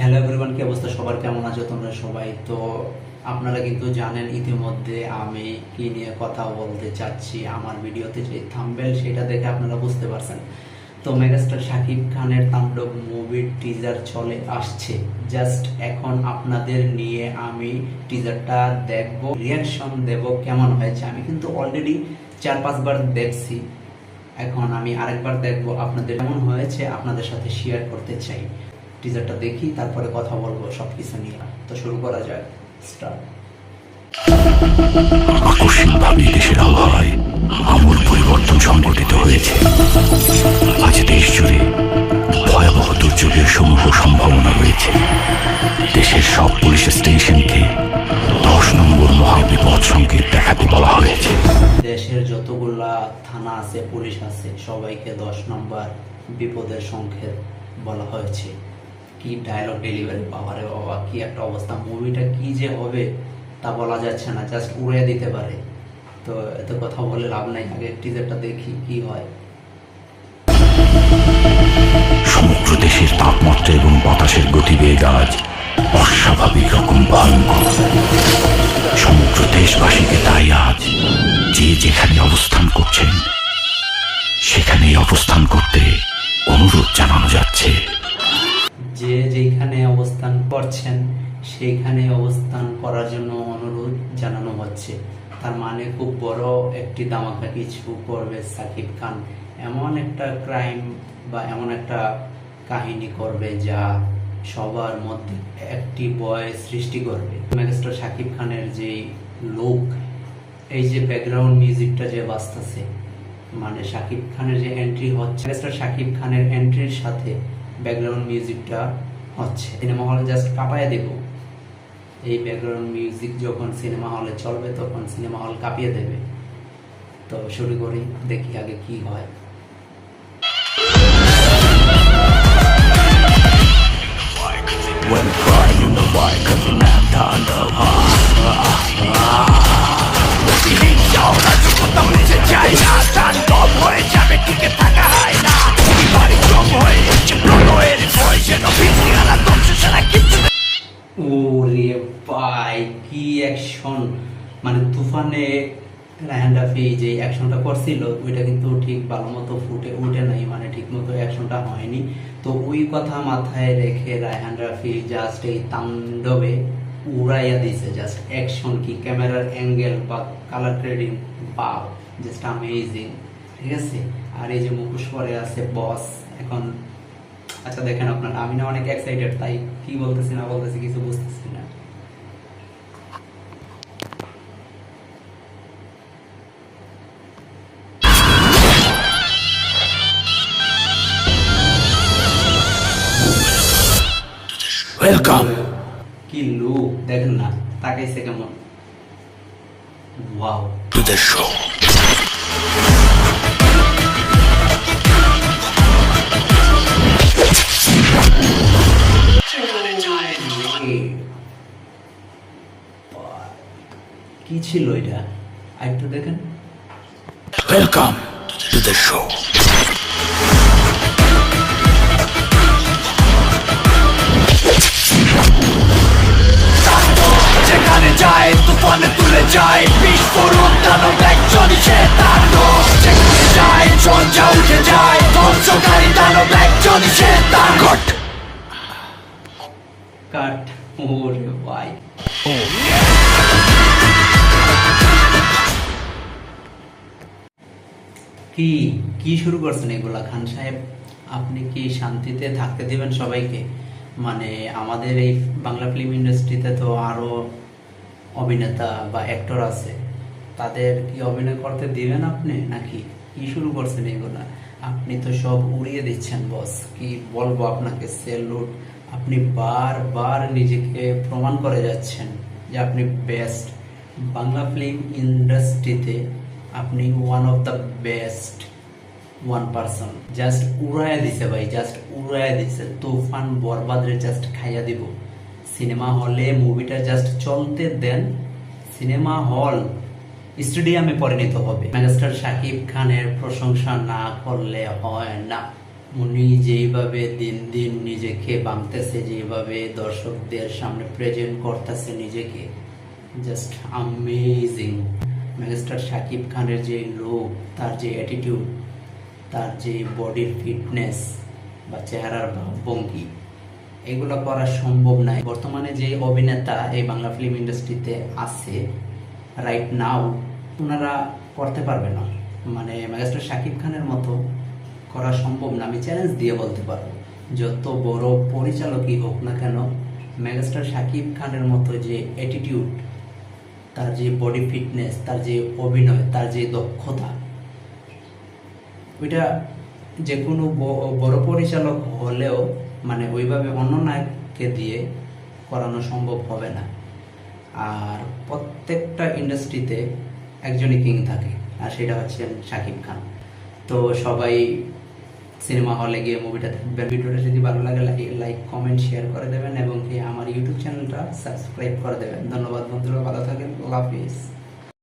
Hello everyone কি অবস্থা? সবার কেমন আছো তোমরা সবাই? তো আপনারা কিন্তু জানেন, ইতিমধ্যে আমি কি নিয়ে কথা বলতে চাচ্ছি আমার ভিডিওতে যে থাম্বেল, সেটা দেখে আপনারা বুঝতে পারছেন। তো মেগাস্টার শাকিব খানের তাণ্ডব মুভির টিজার চলে আসছে। জাস্ট এখন আপনাদের নিয়ে আমি টিজারটা দেখব রিয়াকশন দেব, কেমন হয়েছে আমি কিন্তু অলরেডি চার পাঁচবার দেখছি। এখন আমি আরেকবার দেখব আপনাদের কেমন হয়েছে, আপনাদের সাথে শেয়ার করতে চাই। টিজারটা দেখি তারপরে কথা বলব সব কিছু নিয়ে। তো শুরু করা যাক স্টার্ট আকস্মিকভাবে দেশের আবহাওয়ায় আমূল পরিবর্তন সংঘটিত হয়েছে। আজ দেশ জুড়ে ভয়াবহ দুর্যোগের সমূহ সম্ভাবনা রয়েছে। দেশের সব পুলিশ স্টেশনকে দশ নম্বর মহাবিপদ সংকেত দেখাতে বলা হয়েছে। দেশের যতগুলা থানা আছে পুলিশ আছে সবাইকে দশ নম্বর বিপদের সংকেত বলা হয়েছে। কি ডায়লগ ডেলিভারি বাবারে বাবা, কি একটা অবস্থা মুভিটা কি যে হবে তা বলা যাচ্ছে না জাস্ট উড়ে দিতে পারে। তো এত কথা বলে লাভ নাই, আগে টিজারটা দেখি কি হয়। সমগ্র দেশের তাপমাত্রা এবং বাতাসের গতিবেগ আজ অস্বাভাবিক রকম ভয়ঙ্কর। সমগ্র দেশবাসীকে তাই আজ যে যেখানে অবস্থান করছেন, সেখানেই অবস্থান করতে অনুরোধ জানানো যাচ্ছে। করছেন, সেইখানে অবস্থান করার জন্য অনুরোধ জানানো হচ্ছে। তার মানে খুব বড় একটি দামাকা কিছু করবে সাকিব খান। এমন একটা ক্রাইম বা এমন একটা কাহিনী করবে যা সবার মধ্যে একটি বয় সৃষ্টি করবে। মেগাস্টার সাকিব খানের যে লোক এই যে ব্যাকগ্রাউন্ড মিউজিকটা যে বাজতেছে মানে শাকিব খানের যে এন্ট্রি হচ্ছে মিস্টার শাকিব খানের এন্ট্রির সাথে ব্যাকগ্রাউন্ড মিউজিকটা হচ্ছে সিনেমা হলে জাস্ট কাঁপাইয়া দেব। এই ব্যাকগ্রাউন্ড মিউজিক যখন সিনেমা হলে চলবে, তখন সিনেমা হল কাঁপিয়ে দেবে। তো শুরু করি, দেখি আগে কি হয়। When crying in the white cause the man down the action মানে তুফানে রায়হান রাফি যে অ্যাকশনটা করছিল, ওইটা কিন্তু ঠিক ভালো মতো ফুটে উঠে নাই মানে ঠিক মতো অ্যাকশনটা হয়নি। তো ওই কথা মাথায় রেখে রায়হান রাফি জাস্ট এই তাণ্ডবে উড়াইয়া দিয়েছে জাস্ট অ্যাকশন কি ক্যামেরার অ্যাঙ্গেল বা কালার গ্রেডিং বা জাস্ট আমেজিং ঠিক আছে? আর এই যে মুখোশ পরে আছে বস এখন আচ্ছা দেখেন আপনার, আমি না অনেক এক্সাইটেড তাই কি বলতেছি না বলতেছি কিছু বুঝতেছি না। ওয়েলকাম কি লুক দেখেন না তাকাইছে কেমন? ওয়াও টু দ্য শো কি ছিল এটা? আরেকটু দেখেন। ওয়েলকাম টু দ্য শো যেখানে যায়, তুফানে তুলে যায়। বিস্ফোরণ দানব একজনই সে তাণ্ডব যেখানে যায় ঝঞ্ঝা উঠে যায়, ধ্বংসকারী তাণ্ডব গড কাট ওরে ভাই কি কি শুরু করছেন এগুলা? খান সাহেব, আপনি কি শান্তিতে থাকতে দিবেন সবাইকে? মানে আমাদের এই বাংলা ফিল্ম ইন্ডাস্ট্রিতে তো আরও অভিনেতা বা অ্যাক্টর আছে, তাদের কি অভিনয় করতে দিবেন আপনি? নাকি কি শুরু করছেন এগুলা? আপনি তো সব উড়িয়ে দিচ্ছেন বস কি বলব আপনাকে সেলুট আপনি বারবার নিজেকে প্রমাণ করে যাচ্ছেন যে আপনি বেস্ট বাংলা ফিল্ম ইন্ডাস্ট্রিতে আপনি one of the best one person just উড়াইয়া দিছে ভাই জাস্ট উড়াইয়া দিছে। তুফান বরবাদরে জাস্ট খাইয়া দিব। সিনেমা হলে মুভিটা জাস্ট চলতে দেন। সিনেমা হল স্টেডিয়ামে পরিণত হবে। মেগাস্টার শাকিব খানের প্রশংসা না করলে হয় না। উনি যেইভাবে দিন দিন নিজেকে বাঁধতেছে যেভাবে দর্শকদের সামনে প্রেজেন্ট করতেছে নিজেকে জাস্ট আমেজিং মেগাস্টার শাকিব খানের যে লুক তার যে অ্যাটিটিউড তার যে বডির ফিটনেস বা চেহারার ভঙ্গি এগুলো করা সম্ভব নয় বর্তমানে যে অভিনেতা এই বাংলা ফিল্ম ইন্ডাস্ট্রিতে আছে রাইট নাও ওনারা করতে পারবে না। মানে মেগাস্টার শাকিব খানের মতো করা সম্ভব না। আমি চ্যালেঞ্জ দিয়ে বলতে পারব, যত বড় পরিচালকই হোক না কেন, মেগাস্টার শাকিব খানের মতো যে অ্যাটিটিউড তার যে বডি ফিটনেস তার যে অভিনয়, তার যে দক্ষতা, ওইটা যে কোনো বড় পরিচালক হলেও মানে ওইভাবে অন্য নায়ককে দিয়ে করানো সম্ভব হবে না। আর প্রত্যেকটা ইন্ডাস্ট্রিতে একজনই কিং থাকে, আর সেটা হচ্ছেন শাকিব খান। তো সবাই সিনেমা হলে গিয়ে মুভিটা দেখবেন। ভিডিওটা যদি ভালো লাগে লাইক, কমেন্ট, শেয়ার করে দেবেন এবং কি আমার ইউটিউব চ্যানেলটা সাবস্ক্রাইব করে দেবেন। ধন্যবাদ বন্ধুরা, ভালো থাকেন। হাফিজ।